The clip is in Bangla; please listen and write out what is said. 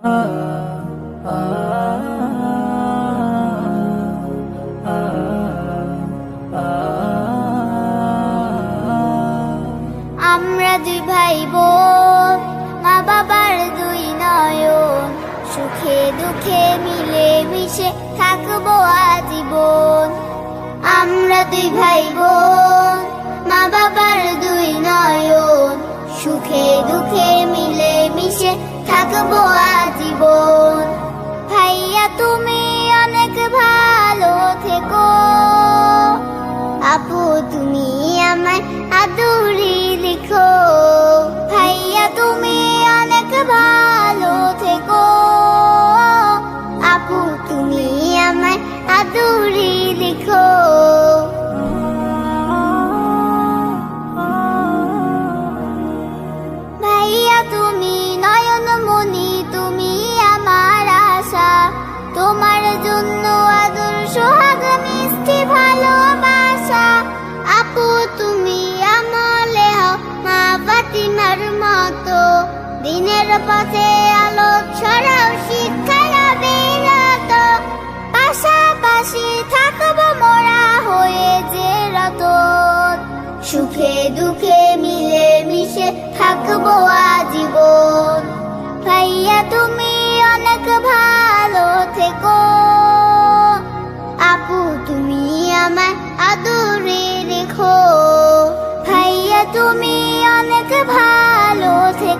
আমরা দুই ভাই বোন মা বাবার দুই নয়ন, সুখে দুঃখে মিলে মিশে থাকব আজীবন। আমরা দুই ভাই বোন মা বাবার দুই নয়ন, সুখে দুঃখে মিলে মিশে থাকব আপু তুমি আমার আদুরি দিনের পথে আলো ছড়াও শিক্ষার বিরত। পাশাপাশি থাকব মোরা হয়ে যে রতন সুখে দুঃখে মিলে মিশে থাকব আজীবন। ভাইয়া, তুমি অনেক ভালো থেকো। আপু, তুমি আমার আদরে রেখো। ভাইয়া, তুমি অনেক ভালো থেকো।